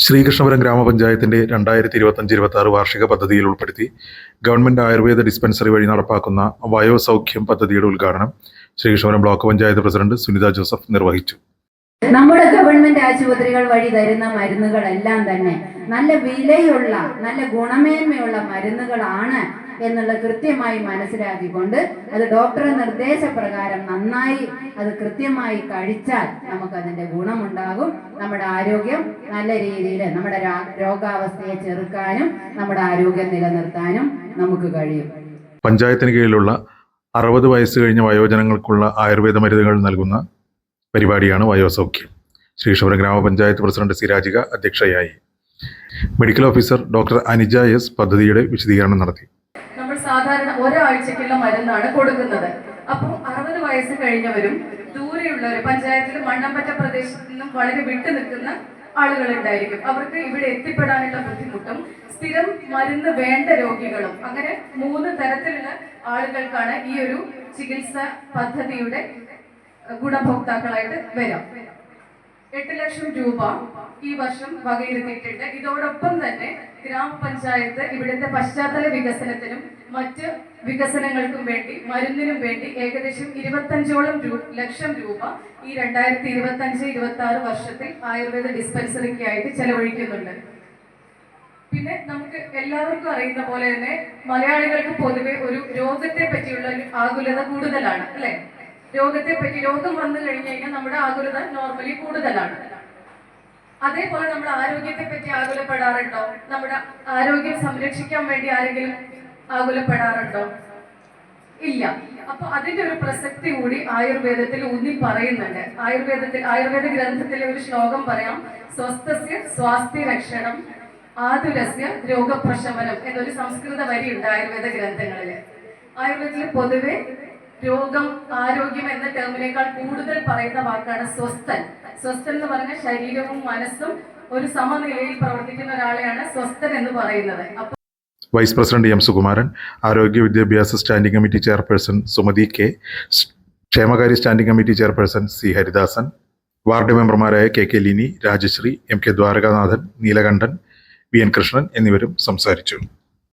ശ്രീകൃഷ്ണപുരം ഗ്രാമപഞ്ചായത്തിന്റെ രണ്ടായിരത്തി ഇരുപത്തഞ്ച് ഇരുപത്തി ആറ് വാർഷിക പദ്ധതിയിൽ ഉൾപ്പെടുത്തി ഗവൺമെന്റ് ആയുർവേദ ഡിസ്പെൻസറി വഴി നടപ്പാക്കുന്ന വയോസൗഖ്യം പദ്ധതിയുടെ ഉദ്ഘാടനം Sreekrishnapuram block panchayat president Sunitha Joseph നിർവഹിച്ചു. നമ്മുടെ ഗവൺമെന്റ് ആശുപത്രികൾ വഴി തരുന്ന മരുന്നുകളെല്ലാം തന്നെ നല്ല വിലയുള്ള നല്ല ഗുണമേന്മയുള്ള മരുന്നുകളാണ് എന്നുള്ള കൃത്യമായി മനസ്സിലാക്കിക്കൊണ്ട് അത് ഡോക്ടറെ നിർദ്ദേശപ്രകാരം നന്നായി അത് കൃത്യമായി കഴിച്ചാൽ നമുക്ക് അതിന്റെ ഗുണമുണ്ടാകും. നമ്മുടെ ആരോഗ്യം നല്ല രീതിയിൽ നമ്മുടെ രോഗാവസ്ഥയെ ചെറുക്കാനും നമ്മുടെ ആരോഗ്യം നിലനിർത്താനും നമുക്ക് കഴിയും. പഞ്ചായത്തിന് കീഴിലുള്ള അറുപത് വയസ്സ് കഴിഞ്ഞ വയോജനങ്ങൾക്കുള്ള ആയുർവേദ മരുന്നുകൾ നൽകുന്ന പരിപാടിയാണ് വയോസൗഖ്യം. ശ്രീകൃഷ്ണപുരം ഗ്രാമപഞ്ചായത്ത് പ്രസിഡന്റ് സിരാജിക അധ്യക്ഷയായി. Medical officer doctor Anija S പദ്ധതിയുടെ വിശദീകരണം നടത്തി. സാധാരണ ഒരാഴ്ചക്കുള്ള മരുന്നാണ് കൊടുക്കുന്നത്. അപ്പോൾ അറുപത് വയസ്സ് കഴിഞ്ഞവരും ദൂരെയുള്ളവർ പഞ്ചായത്തിൽ മണ്ണമ്പറ്റ പ്രദേശത്ത് നിന്നും വളരെ വിട്ടു നിൽക്കുന്ന ആളുകൾ ഉണ്ടായിരിക്കും അവർക്ക് ഇവിടെ എത്തിപ്പെടാനുള്ള ബുദ്ധിമുട്ടും സ്ഥിരം മരുന്ന് വേണ്ട രോഗികളും അങ്ങനെ മൂന്ന് തരത്തിലുള്ള ആളുകൾക്കാണ് ഈ ഒരു ചികിത്സ പദ്ധതിയുടെ ഗുണഭോക്താക്കളായിട്ട് വരാം. എട്ട് ലക്ഷം രൂപ ഈ വർഷം വകയിരുത്തിയിട്ടുണ്ട്. ഇതോടൊപ്പം തന്നെ ഗ്രാമപഞ്ചായത്ത് ഇവിടുത്തെ പശ്ചാത്തല വികസനത്തിനും മറ്റ് വികസനങ്ങൾക്കും വേണ്ടി മരുന്നിനും വേണ്ടി ഏകദേശം ഇരുപത്തഞ്ചോളം ലക്ഷം രൂപ ഈ രണ്ടായിരത്തി ഇരുപത്തി അഞ്ച് ഇരുപത്തി ആറ് വർഷത്തിൽ ആയുർവേദ ഡിസ്പെൻസറിക്കായിട്ട് ചെലവഴിക്കുന്നുണ്ട്. പിന്നെ നമുക്ക് എല്ലാവർക്കും അറിയുന്ന പോലെ തന്നെ മലയാളികൾക്ക് പൊതുവെ ഒരു രോഗത്തെ പറ്റിയുള്ള ആകുലത കൂടുതലാണ് അല്ലെ? രോഗത്തെ പറ്റി രോഗം വന്നു കഴിഞ്ഞു കഴിഞ്ഞാൽ നമ്മുടെ ആകുലത നോർമലി കൂടുതലാണ്. അതേപോലെ നമ്മൾ ആരോഗ്യത്തെ പറ്റി ആകുലപ്പെടാറുണ്ടോ? നമ്മുടെ ആരോഗ്യം സംരക്ഷിക്കാൻ വേണ്ടി ആരെങ്കിലും ആകുലപ്പെടാറുണ്ടോ? ഇല്ല. അപ്പൊ അതിന്റെ ഒരു പ്രസക്തി കൂടി ആയുർവേദത്തിൽ ഊന്നി പറയുന്നുണ്ട്. ആയുർവേദത്തിൽ ആയുർവേദ ഗ്രന്ഥത്തിലെ ഒരു ശ്ലോകം പറയാം. സ്വസ്ഥസ്യ സ്വാസ്ഥ്യ രക്ഷണം ആതുരസ്യ രോഗപ്രശമനം എന്നൊരു സംസ്കൃത വരിയുണ്ട് ആയുർവേദ ഗ്രന്ഥങ്ങളിൽ ആയുർവേദത്തിൽ പൊതുവെ രോഗം ആരോഗ്യം എന്ന ടേമിനേക്കാൾ കൂടുതൽ പറയുന്ന വാക്കാണ് സ്വസ്ഥൻ. സ്വസ്ഥൻ എന്ന് പറഞ്ഞ ശരീരവും മനസ്സും ഒരു സമനിലയിൽ പ്രവർത്തിക്കുന്ന ഒരാളെയാണ് സ്വസ്ഥൻ എന്ന് പറയുന്നത്. അപ്പൊ വൈസ് പ്രസിഡന്റ് എം സുകുമാരൻ ആരോഗ്യ വിദ്യാഭ്യാസ standing committee chairperson Sumathi K ക്ഷേമകാര്യ standing committee chairperson C Haridasan ward മെമ്പർമാരായ K K Lini Rajasree M K Dwarakanathan Neelakandan V N Krishnan എന്നിവരും സംസാരിച്ചു.